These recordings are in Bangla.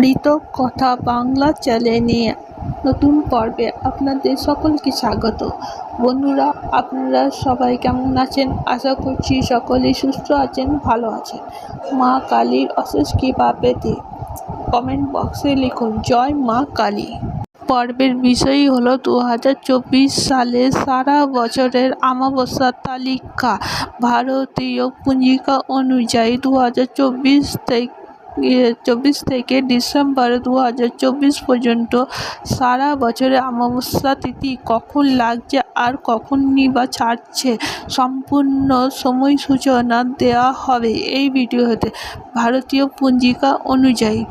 মৃত কথা বাংলা চ্যানেলে নতুন পর্বে আপনাদের সকলকে স্বাগত। বন্ধুরা, আপনারা সবাই কেমন আছেন? আশা করছি সকলেই সুস্থ আছেন, ভালো আছেন। মা কালীর অশেষ কৃপা পেতে কমেন্ট বক্সে লিখুন, জয় মা কালী। পর্বের বিষয় হলো দু হাজার চব্বিশ সালে সারা বছরের অমাবস্যার তালিকা। ভারতীয় পঞ্জিকা অনুযায়ী দু হাজার চব্বিশ থেকে চব্বিশ থেকে ডিসেম্বর দু হাজার চব্বিশ পর্যন্ত সারা বছরে অমাবস্যা তিথি কখন লাগছে আর কখনই বা ছাড়ছে সম্পূর্ণ সময় সূচনা দেওয়া হবে এই ভিডিওতে। ভারতীয় পঞ্জিকা অনুযায়ী,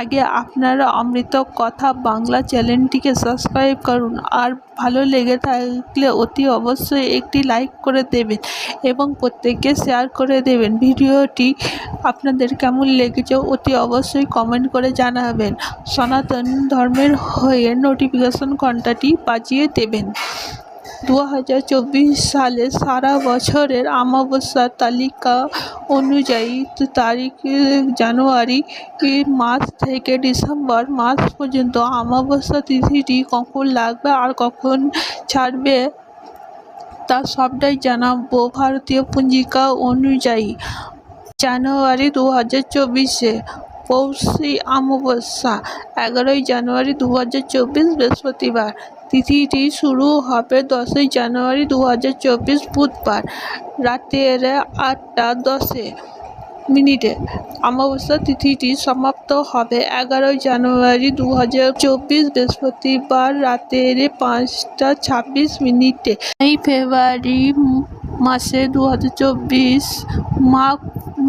আগে আপনারা অমৃত কথা বাংলা চ্যানেলটিকে সাবস্ক্রাইব করুন আর ভালো লেগে থাকলে অতি অবশ্যই একটি লাইক করে দেবেন এবং প্রত্যেককে শেয়ার করে দেবেন। ভিডিওটি আপনাদের কেমন লেগেছে অতি অবশ্যই কমেন্ট করে জানাবেন। সনাতন ধর্মের হয়ে নোটিফিকেশন ঘন্টাটি বাজিয়ে দেবেন। দু হাজার চব্বিশ সালে সারা বছরের অমাবস্যার তালিকা অনুযায়ী তারিখ জানুয়ারি মাস থেকে ডিসেম্বর মাস পর্যন্ত অমাবস্যা তিথিটি কখন লাগবে আর কখন ছাড়বে, তা সবটাই জানাব ভারতীয় পঞ্জিকা অনুযায়ী। জানুয়ারি দু হাজার চব্বিশে পৌষী অমাবস্যা, এগারোই জানুয়ারি দু হাজার চব্বিশ বৃহস্পতিবার। তিথিটি শুরু হবে দশই জানুয়ারি দু হাজার চব্বিশ বুধবার রাতের আটটা দশে মিনিটে। অমাবস্যা তিথিটি সমাপ্ত হবে এগারোই জানুয়ারি দু হাজার চব্বিশ বৃহস্পতিবার রাতের পাঁচটা ছাব্বিশ মিনিটে। এই ফেব্রুয়ারি মাসে দু হাজার চব্বিশ মাঘ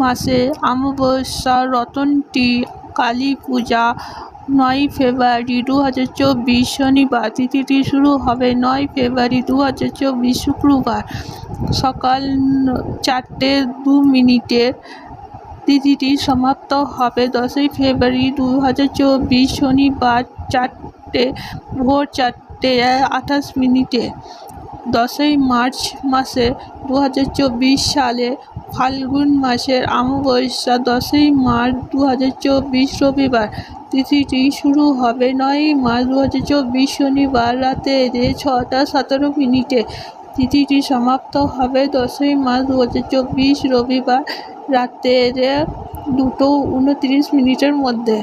মাসে অমাবস্যা রতনটি কালী পূজা নয় ফেব্রুয়ারি দু হাজার চব্বিশ শনিবার, তিথিটি শুরু হবে নয় ফেব্রুয়ারি দু হাজার চব্বিশ শুক্রবার সকাল চারটে দু মিনিটে। তিথিটি সমাপ্ত হবে দশই ফেব্রুয়ারি দু হাজার চব্বিশ শনিবার চারটে, ভোর চারটে আঠাশ মিনিটে। দশই মার্চ মাসে দু হাজার চব্বিশ সালে ফাল্গুন মাসের অমাবস্যা দশই মার্চ দু হাজার চব্বিশ রবিবার তিথিটি শুরু হবে নয় মার্চ দু হাজার চব্বিশ শনিবার রাতে ছটা সতেরো মিনিটে। তিথিটি সমাপ্ত হবে দশই মার্চ দু হাজার চব্বিশ রবিবার রাতের দুটো উনত্রিশ মিনিটের মধ্যে।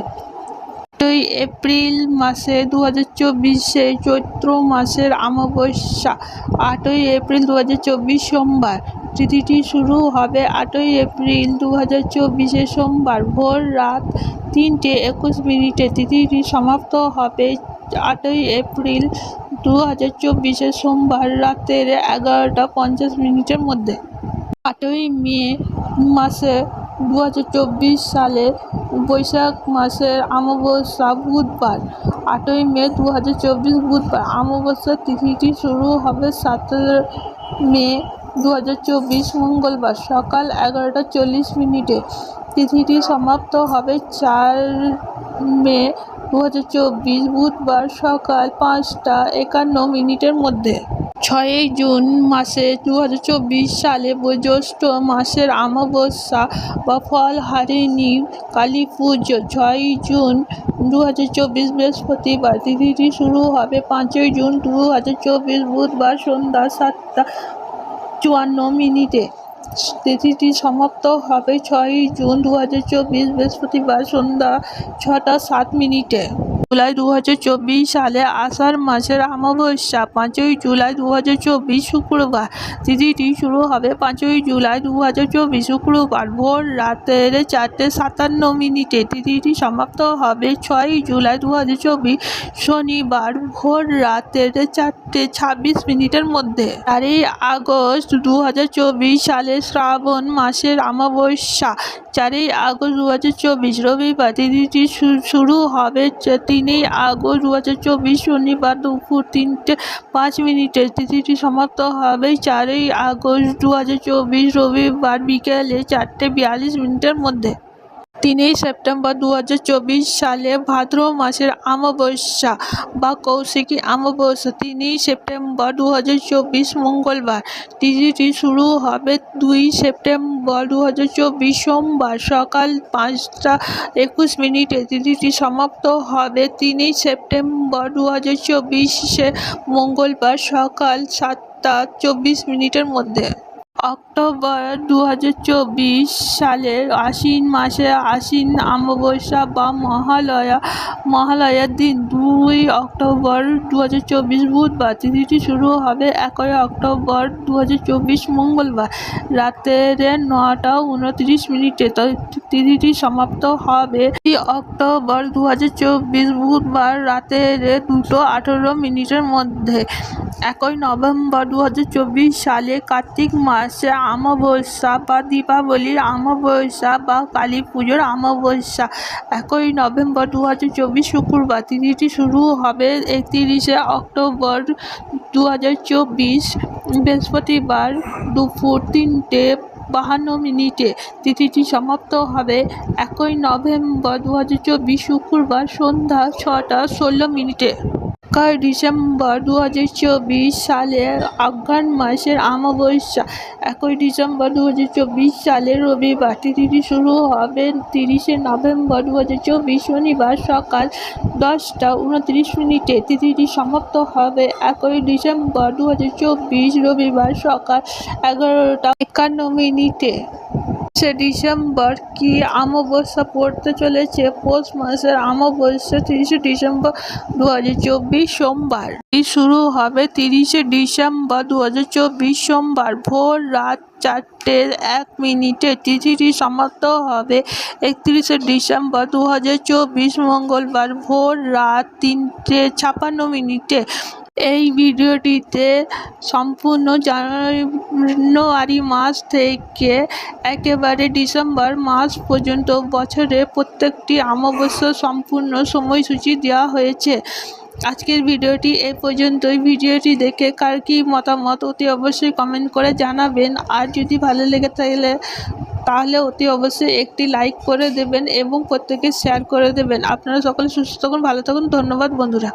আটই এপ্রিল মাসে দু হাজার চব্বিশে চৈত্র মাসের অমাবস্যা, আটই এপ্রিল দু হাজার চব্বিশ সোমবার। তিথিটি শুরু হবে আটই এপ্রিল দু হাজার চব্বিশে সোমবার ভোর রাত তিনটে একুশ মিনিটে। তিথিটি সমাপ্ত হবে আটই এপ্রিল দু হাজার চব্বিশে সোমবার রাতের এগারোটা পঞ্চাশ মিনিটের মধ্যে। আটই মে মাসে দু হাজার চব্বিশ সালে বৈশাখ মাসের আমাবস্যা বুধবার, আটই মে দু হাজার চব্বিশ বুধবার। আমাবস্যার তিথিটি শুরু হবে সতেরো মে দু হাজার চব্বিশ মঙ্গলবার সকাল এগারোটা চল্লিশ মিনিটে। তিথিটি সমাপ্ত হবে চার মে দু হাজার চব্বিশ বুধবার সকাল পাঁচটা একান্ন মিনিটের মধ্যে। ছয়ই জুন মাসে দু হাজার চব্বিশ সালে জ্যৈষ্ঠ মাসের অমাবস্যা বা ফল হারিণী কালী পুজো। ছয়ই জুন দু হাজার চব্বিশ বৃহস্পতিবার তিথিটি শুরু হবে পাঁচই জুন দু হাজার চব্বিশ বুধবার সন্ধ্যা সাতটা চুয়ান্ন মিনিটে। তিথিটি সমাপ্ত হবে ছয়ই জুন দু হাজার চব্বিশ বৃহস্পতিবার সন্ধ্যা ছটা সাত মিনিটে। জুলাই দু হাজার চব্বিশ সালে আষাঢ় মাসের অমাবস্যা, পাঁচই জুলাই দু হাজার চব্বিশ শুক্রবার। তিথিটি শুরু হবে পাঁচই জুলাই দু হাজার চব্বিশ শুক্রবার, ভোর রাতের চারটে সাতান্ন মিনিটে। তিথিটি সমাপ্ত হবে ছয়ই জুলাই দু হাজার চব্বিশ শনিবার, ভোর রাতের চারটে ছাব্বিশ মিনিটের মধ্যে। চারই আগস্ট দু হাজার চব্বিশ সালে শ্রাবণ মাসের অমাবস্যা চারই আগস্ট দু হাজার চব্বিশ রবিবার তিথিটি শুরু হবে তিনই আগস্ট দু হাজার চব্বিশ শনিবার দুপুর তিনটে পাঁচ মিনিটে। তিথিটি সমাপ্ত হবে চারই আগস্ট দু হাজার চব্বিশ রবিবার বিকেলে চারটে বিয়াল্লিশ মিনিটের মধ্যে। তিনই সেপ্টেম্বর দু হাজার চব্বিশ সালে ভাদ্র মাসের অমাবস্যা বা কৌশিকী অমাবস্যা তিনই সেপ্টেম্বর দু হাজার চব্বিশ মঙ্গলবার। তিথিটি শুরু হবে দুই সেপ্টেম্বর দু হাজার চব্বিশ সোমবার সকাল পাঁচটা একুশ মিনিটে। তিথিটি সমাপ্ত হবে তিনই সেপ্টেম্বর দু মঙ্গলবার সকাল সাতটা চব্বিশ মিনিটের মধ্যে। অক্টোবর দু হাজার চব্বিশ সালের আশ্বিন মাসে আশ্বিন অমাবস্যা বা মহালয়া, মহালয়ার দিন দুই অক্টোবর দু হাজার চব্বিশ বুধবার। তিথিটি শুরু হবে একই অক্টোবর দু হাজার চব্বিশ মঙ্গলবার রাতের নটা উনত্রিশ মিনিটে। তিথিটি সমাপ্ত হবে অক্টোবর দু হাজার চব্বিশ বুধবার রাতের দুটো আঠেরো মিনিটের মধ্যে। একই নভেম্বর দু হাজার চব্বিশ সালে কার্তিক মাসে অমাবস্যা বা দীপাবলির অমাবস্যা বা কালী পুজোর অমাবস্যা। একই নভেম্বর দু হাজার চব্বিশ শুক্রবার তিথিটি শুরু হবে একত্রিশে অক্টোবর দু হাজার চব্বিশ। বৃহস্পতিবার দুপুর তিনটে বাহান্ন মিনিটে তিথিটি সমাপ্ত হবে। একই নভেম্বর দু হাজার চব্বিশ শুক্রবার সন্ধ্যা ছটা ষোলো মিনিটে। একই ডিসেম্বর দু হাজার চব্বিশ সালের অঘ্রাণ মাসের অমাবস্যা, একই ডিসেম্বর দু হাজার চব্বিশ সালের রবিবার, তিথিটি শুরু হবে তিরিশে নভেম্বর দু হাজার চব্বিশ শনিবার সকাল দশটা উনত্রিশ মিনিটে। তিথিটি সমাপ্ত হবে একই ডিসেম্বর দু চব্বিশ রবিবার সকাল এগারোটা একান্ন মিনিটে। সে ডিসেম্বর। কি অমাবস্যা পড়তে চলেছে? পৌষ মাসের অমাবস্যা তিরিশে ডিসেম্বর দু হাজার চব্বিশ সোমবার। শুরু হবে তিরিশে ডিসেম্বর দু হাজার চব্বিশ সোমবার? ভোর রাত চারটে এক মিনিটে তিথিটি সমাপ্ত হবে একত্রিশে ডিসেম্বর দু হাজার চব্বিশ মঙ্গলবার। ভোর রাত তিনটে ছাপান্ন মিনিটে এই ভিডিওটিতে সম্পূর্ণ জানুয়ারি মাস থেকে একেবারে ডিসেম্বর মাস পর্যন্ত বছরের প্রত্যেকটি অমাবস্যা সম্পূর্ণ সময়সূচি দেওয়া হয়েছে। আজকের ভিডিওটি এ পর্যন্তই। ভিডিওটি দেখে কার কী মতামত, অতি অবশ্যই কমেন্ট করে জানাবেন। আর যদি ভালো লেগে থাকলে, তাহলে অতি অবশ্যই একটি লাইক করে দেবেন এবং প্রত্যেকে শেয়ার করে দেবেন। আপনারা সকলে সুস্থ থাকুন, ভালো থাকুন। ধন্যবাদ, বন্ধুরা।